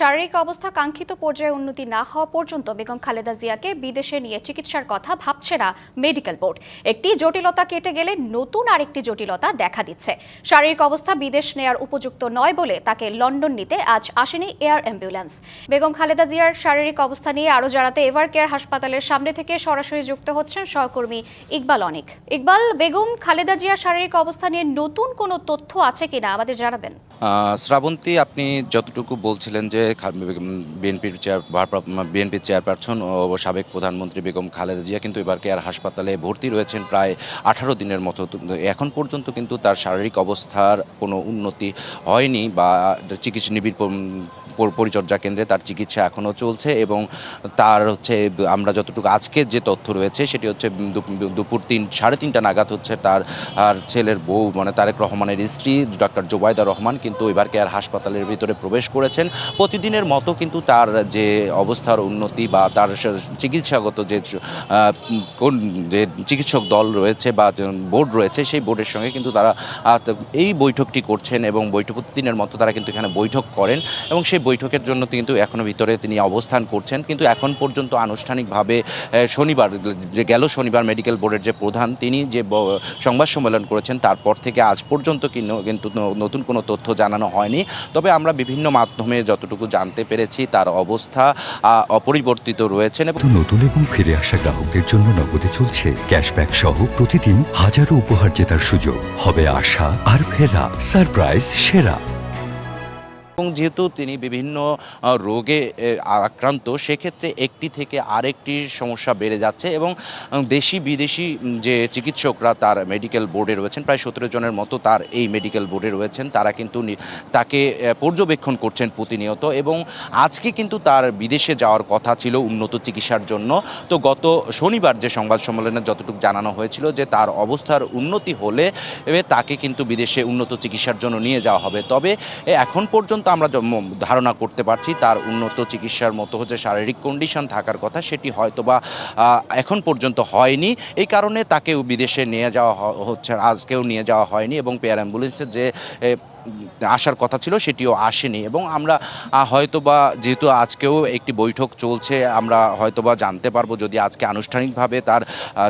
শারীরিক অবস্থা কাঙ্ক্ষিত পর্যায়ে উন্নতি না হওয়া পর্যন্ত বেগম খালেদা জিয়াকে বিদেশে নিয়ে চিকিৎসার কথা ভাবছে না মেডিকেল বোর্ড। একটি জটিলতা কেটে গেলে নতুন আরেকটি জটিলতা দেখা দিচ্ছে। শারীরিক অবস্থা বিদেশ নেয়ার উপযুক্ত নয় বলে তাকে লন্ডন নিতে আজ আসেনি এয়ার অ্যাম্বুলেন্স। বেগম খালেদা জিয়ার শারীরিক অবস্থা নিয়ে আরও জানাতে এভার কেয়ার হাসপাতালের সামনে থেকে সরাসরি যুক্ত হচ্ছেন সহকর্মী ইকবাল অনিক। ইকবাল, বেগম খালেদা জিয়ার শারীরিক অবস্থা নিয়ে নতুন কোনো তথ্য আছে কিনা আমাদের জানাবেন। শ্রাবন্তী, আপনি যতটুকু বলছিলেন যে বিএনপির চেয়ার বিএনপির চেয়ারপারসন ও সাবেক প্রধানমন্ত্রী বেগম খালেদা জিয়া কিন্তু এবার কেয়ার হাসপাতালে ভর্তি রয়েছেন প্রায় আঠারো দিনের মতো। এখন পর্যন্ত কিন্তু তার শারীরিক অবস্থার কোনো উন্নতি হয়নি বা চিকিৎসা নিবিড় পরিচর্যা কেন্দ্রে তার চিকিৎসা এখনও চলছে এবং তার হচ্ছে, আমরা যতটুকু আজকের যে তথ্য রয়েছে, সেটি হচ্ছে দুপুর তিন, সাড়ে তিনটা নাগাদ হচ্ছে তার, আর ছেলের বউ মানে তারেক রহমানের স্ত্রী ডক্টর জোবায়দা রহমান কিন্তু এবার কেয়ার হাসপাতালের ভিতরে প্রবেশ করেছেন। প্রতিদিনের মতো কিন্তু তার যে অবস্থার উন্নতি বা তার চিকিৎসাগত যে কোন যে চিকিৎসক দল রয়েছে বা বোর্ড রয়েছে, সেই বোর্ডের সঙ্গে কিন্তু তারা এই বৈঠকটি করছেন এবং বৈঠক প্রতিদিনের মতো তারা কিন্তু এখানে বৈঠক করেন এবং সেই বৈঠকের জন্য কিন্তু এখনও ভিতরে তিনি অবস্থান করছেন। কিন্তু এখন পর্যন্ত আনুষ্ঠানিকভাবে শনিবার, যে গেল শনিবার মেডিকেল বোর্ডের যে প্রধান, তিনি যে সংবাদ সম্মেলন করেছেন, তারপর থেকে আজ পর্যন্ত কিনো- কিন্তু নতুন কোনো তথ্য জানানো হয়নি। তবে আমরা বিভিন্ন মাধ্যমে যতটুকু জানতে পেরেছি, তার অবস্থা অপরিবর্তিত রয়েছেন নতুন এবং ফিরে আসা গ্রাহকদের জন্য নগদে চলছে ক্যাশব্যাক সহ প্রতিদিন হাজারো উপহার জেতার সুযোগ। হবে আশা আর ফেরা, সারপ্রাইজ, সেরা। এবং যেহেতু তিনি বিভিন্ন রোগে আক্রান্ত, সেক্ষেত্রে একটি থেকে আরেকটি সমস্যা বেড়ে যাচ্ছে এবং দেশি বিদেশি যে চিকিৎসকরা তার মেডিকেল বোর্ডে রয়েছেন, প্রায় সতেরো জনের মতো তার এই মেডিকেল বোর্ডে রয়েছেন, তারা কিন্তু তাকে পর্যবেক্ষণ করছেন প্রতিনিয়ত এবং আজকে কিন্তু তার বিদেশে যাওয়ার কথা ছিল উন্নত চিকিৎসার জন্য। তো গত শনিবার যে সংবাদ সম্মেলনে যতটুকু জানানো হয়েছিল যে তার অবস্থার উন্নতি হলে তাকে কিন্তু বিদেশে উন্নত চিকিৎসার জন্য নিয়ে যাওয়া হবে। তবে এখন পর্যন্ত আমরা ধারণা করতে পারছি তার উন্নত চিকিৎসার মতো হচ্ছে শারীরিক কন্ডিশন থাকার কথা, সেটি হয়তো বা এখন পর্যন্ত হয়নি। এই কারণে তাকে বিদেশে নিয়ে যাওয়া হচ্ছে আজকেও নিয়ে যাওয়া হয়নি এবং পেয়ার অ্যাম্বুলেন্সের যে আসার কথা ছিল, সেটিও আসেনি এবং আমরা হয়তোবা যেহেতু আজকেও একটি বৈঠক চলছে, আমরা হয়তোবা জানতে পারব যদি আজকে আনুষ্ঠানিকভাবে তার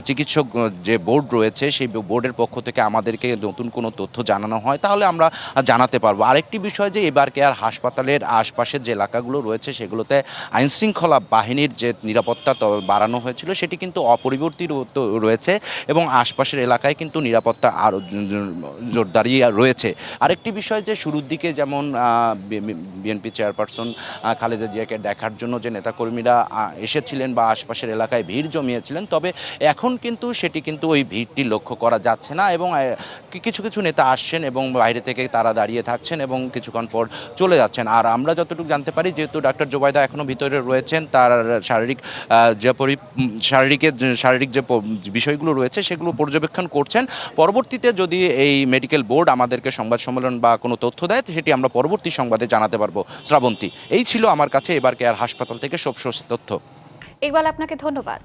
চিকিৎসক যে বোর্ড রয়েছে, সেই বোর্ডের পক্ষ থেকে আমাদেরকে নতুন কোনো তথ্য জানানো হয়, তাহলে আমরা জানাতে পারব। আরেকটি বিষয় যে এবার কেয়ার হাসপাতালের আশপাশের যে এলাকাগুলো রয়েছে, সেগুলোতে আইনশৃঙ্খলা বাহিনীর যে নিরাপত্তা বাড়ানো হয়েছিল, সেটি কিন্তু অপরিবর্তিত রয়েছে এবং আশপাশের এলাকায় কিন্তু নিরাপত্তা আরও জোরদারি রয়েছে। আরেকটি বিষয় যে শুরুর দিকে যেমন বিএনপি চেয়ারপারসন খালেদা জিয়াকে দেখার জন্য যে নেতাকর্মীরা এসেছিলেন বা আশপাশের এলাকায় ভিড় জমিয়েছিলেন, তবে এখন কিন্তু সেটি কিন্তু ওই ভিড়টি লক্ষ্য করা যাচ্ছে না এবং কিছু কিছু নেতা আসছেন এবং বাইরে থেকে তারা দাঁড়িয়ে থাকছেন এবং কিছুক্ষণ পর চলে যাচ্ছেন। আর আমরা যতটুকু জানতে পারি, যেহেতু ডাক্তার জোবায়দা এখনও ভিতরে রয়েছেন, তার শারীরিক যে পরি শারীরিকের শারীরিক, যে বিষয়গুলো রয়েছে, সেগুলো পর্যবেক্ষণ করছেন। পরবর্তীতে যদি এই মেডিকেল বোর্ড আমাদেরকে সংবাদ সম্মেলন বা কোনো তথ্য দেয় সেটি আমরা পরবর্তী সংবাদে জানাতে পারব। শ্রাবন্তী, এই ছিল আমার কাছে এবার কেয়ার হাসপাতাল থেকে সব সব তথ্য। ইকবাল, আপনাকে ধন্যবাদ।